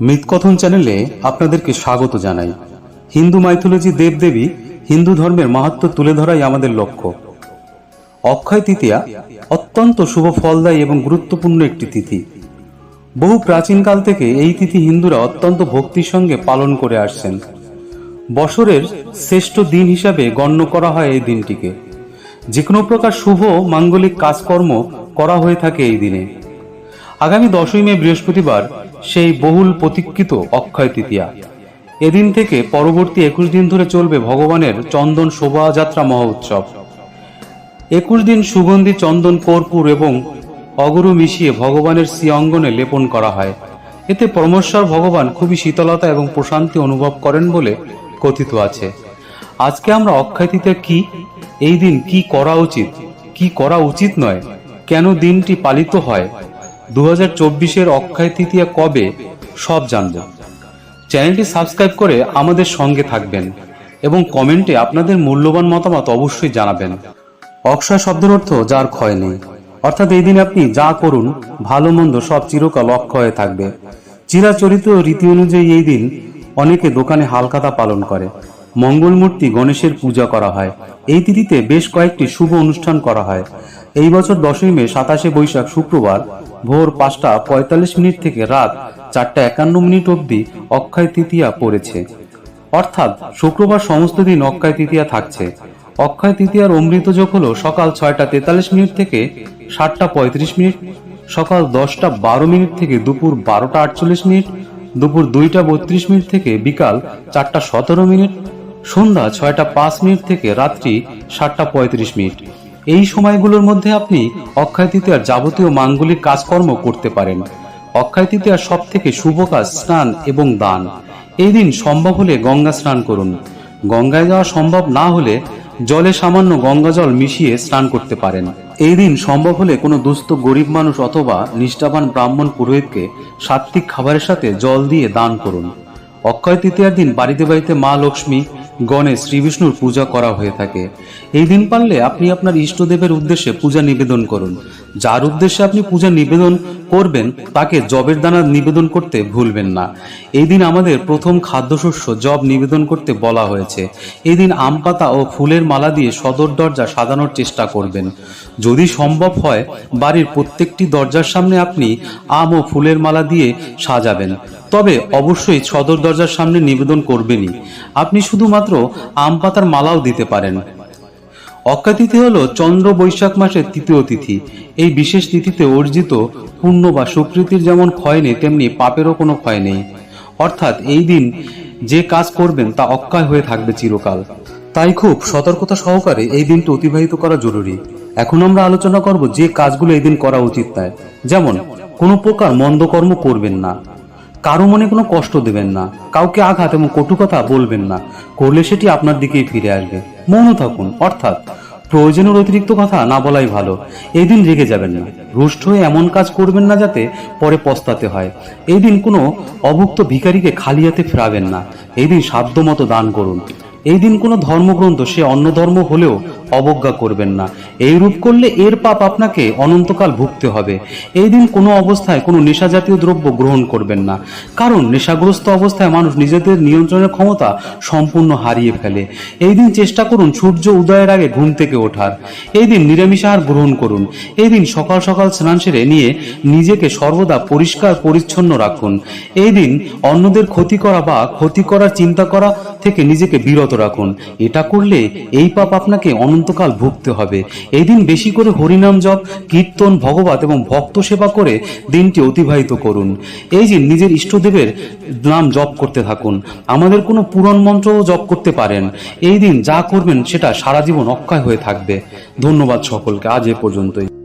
মিতকথন চ্যানেলে আপনাদেরকে স্বাগত জানাই। হিন্দু মাইথোলজি দেবদেবী হিন্দু ধর্মের মাহাত্ম তুলে ধরাই আমাদের লক্ষ্য। অক্ষয় তৃতীয়া অত্যন্ত শুভ ফলদায়ী এবং গুরুত্বপূর্ণ একটি তিথি। বহু প্রাচীনকাল থেকে এই তিথি হিন্দুরা অত্যন্ত ভক্তির সঙ্গে পালন করে আসছেন। বছরের শ্রেষ্ঠ দিন হিসাবে গণ্য করা হয় এই দিনটিকে। যে কোনো প্রকার শুভ মাঙ্গলিক কাজকর্ম করা হয়ে থাকে এই দিনে। আগামী দশই মে বৃহস্পতিবার সেই বহুল প্রতীক্ষিত অক্ষয় তৃতীয়া। এদিন থেকে পরবর্তী একুশ দিন ধরে চলবে ভগবানের চন্দন শোভাযাত্রা মহোৎসব। একুশ দিন সুগন্ধি চন্দন কর্পূর এবং অগরু মিশিয়ে ভগবানের শ্রী অঙ্গনে লেপন করা হয়। এতে পরমেশ্বর ভগবান খুবই শীতলতা এবং প্রশান্তি অনুভব করেন বলে কথিত আছে। আজকে আমরা অক্ষয় তৃতীয়া কি, এই দিন কি করা উচিত, কি করা উচিত নয়, কেন দিনটি পালিত হয় দু চব্বিশের অক্ষয় তৃতীয়া কবে, সব জানব। চ্যানেলটি সাবস্ক্রাইব করে আমাদের সঙ্গে থাকবেন এবং কমেন্টে আপনাদের মূল্যবান মতামত অবশ্যই জানাবেন। অক্ষয় শব্দের অর্থ যার ক্ষয় নেই। অর্থাৎ এই দিন আপনি যা করুন, ভালো মন্দ সব চিরকাল অক্ষয় থাকবে। চিরাচরিত রীতি অনুযায়ী এই দিন অনেকে দোকানে হালখাতা পালন করে। মঙ্গল মূর্তি গণেশের পূজা করা হয়। এই তিথিতে বেশ কয়েকটি শুভ অনুষ্ঠান করা হয়। এই বছর দশই মে সাতাশে বৈশাখ, শুক্রবার ভোর পাঁচটা পঁয়তাল্লিশ মিনিট থেকে রাত চারটা একান্ন মিনিট অবধি অক্ষয় তৃতীয়া পড়েছে। অর্থাৎ শুক্রবার সমস্ত দিন অক্ষয় তৃতীয়া থাকছে। অক্ষয় তৃতীয়ার অমৃত যোগ হলো সকাল ছয়টা তেতাল্লিশ মিনিট থেকে সাতটা পঁয়ত্রিশ মিনিট, সকাল দশটা বারো মিনিট থেকে দুপুর বারোটা আটচল্লিশ মিনিট, দুপুর দুইটা বত্রিশ মিনিট থেকে বিকাল চারটা সতেরো মিনিট, সন্ধ্যা ছয়টা পাঁচ মিনিট থেকে রাত্রি সাতটা পঁয়ত্রিশ মিনিট। এই সময়গুলোর মধ্যে আপনি অক্ষয় তৃতীয়ার যাবতীয় মাঙ্গলিক কাজকর্ম করতে পারেন। অক্ষয় তৃতীয়ার সব থেকে শুভ কাজ স্নান এবং দান। এই দিন সম্ভব হলে গঙ্গা স্নান করুন। গঙ্গায় যাওয়া সম্ভব না হলে জলে সামান্য গঙ্গা জল মিশিয়ে স্নান করতে পারেন। এই দিন সম্ভব হলে কোনো দুস্থ গরিব মানুষ অথবা নিষ্ঠাবান ব্রাহ্মণ পুরোহিতকে সাত্বিক খাবারের সাথে জল দিয়ে দান করুন। অক্ষয় তৃতীয়ার দিন বাড়িতে বাড়িতে মা লক্ষ্মী গণেশ শ্রীবিষ্ণুর পূজা করা হয়ে থাকে। এই দিন পারলে আপনি আপনার ইষ্টদেবের উদ্দেশ্যে পূজা নিবেদন করুন। যার উদ্দেশ্যে আপনি পূজা নিবেদন করবেন, তাকে জবের দানা নিবেদন করতে ভুলবেন না। এই দিন আমাদের প্রথম খাদ্যশস্য জব নিবেদন করতে বলা হয়েছে। এই দিন আম পাতা ও ফুলের মালা দিয়ে সদর দরজা সাজানোর চেষ্টা করবেন। যদি সম্ভব হয়, বাড়ির প্রত্যেকটি দরজার সামনে আপনি আম ও ফুলের মালা দিয়ে সাজাবেন। তবে অবশ্যই সদর দরজার সামনে নিবেদন করবেনই। আপনি শুধুমাত্র আম পাতার মালাও দিতে পারেন। অক্ষয় তিথি হল চন্দ্র বৈশাখ মাসের তৃতীয় তিথি। এই বিশেষ তিথিতে অর্জিত পুণ্য বা সুকৃতির যেমন ক্ষয় নেই, তেমনি পাপেরও কোনো ক্ষয় নেই। অর্থাৎ এই দিন যে কাজ করবেন তা অক্ষয় হয়ে থাকবে চিরকাল। তাই খুব সতর্কতা সহকারে এই দিনটি অতিবাহিত করা জরুরি। এখন আমরা আলোচনা করব যে কাজগুলো এই দিন করা উচিত নয়। যেমন, কোনো প্রকার মন্দ কর্ম করবেন না। কারও মনে কোনো কষ্ট দেবেন না, কাউকে আঘাত এবং কটু কথা বলবেন না, করলে সেটি আপনার দিকেই ফিরে আসবে। মৌন থাকুন, অর্থাৎ প্রয়োজনের অতিরিক্ত কথা না বলাই ভালো। এই দিন রেগে যাবেন না। রুষ্ট হয়ে এমন কাজ করবেন না যাতে পরে পস্তাতে হয়। এই দিন কোনো অভুক্ত ভিকারিকে খালি হাতে ফেরাবেন না। এই দিন সাধ্যমতো দান করুন। এই দিন কোনো ধর্মগ্রন্থ সে অন্য ধর্ম হলেও অবজ্ঞা করবেন না। এই রূপ করলে এর পাপ আপনাকে অনন্তকাল ভুগতে হবে। এই দিন কোনো অবস্থায় কোনো নেশা জাতীয় দ্রব্য গ্রহণ করবেন না। কারণ নেশাগ্রস্ত অবস্থায় মানুষ নিজেদের নিয়ন্ত্রণের ক্ষমতা সম্পূর্ণ হারিয়ে ফেলে। এই দিন চেষ্টা করুন সূর্য উদয়ের আগে ঘুম থেকে ওঠার। এই দিন নিরামিষ আহার গ্রহণ করুন। এই দিন সকাল সকাল স্নান সেরে নিয়ে নিজেকে সর্বদা পরিষ্কার পরিচ্ছন্ন রাখুন। এই দিন অন্যদের ক্ষতি করা বা ক্ষতি করার চিন্তা করা থেকে নিজেকে বিরত রাখুন। এটা করলে এই পাপ আপনাকে অনন্তকাল ভুগতে হবে। এই দিন বেশি করে হরিনাম জপ, কীর্তন, ভগবত এবং ভক্ত সেবা করে দিনটি অতিবাহিত করুন। এই যে নিজের ইষ্টদেবের নাম জপ করতে থাকুন। আমাদের কোনো পুরাণ মন্ত্রও জপ করতে পারেন। এই দিন যা করবেন সেটা সারা জীবন অক্ষয় হয়ে থাকবে। ধন্যবাদ সকলকে। আজ এ পর্যন্তই।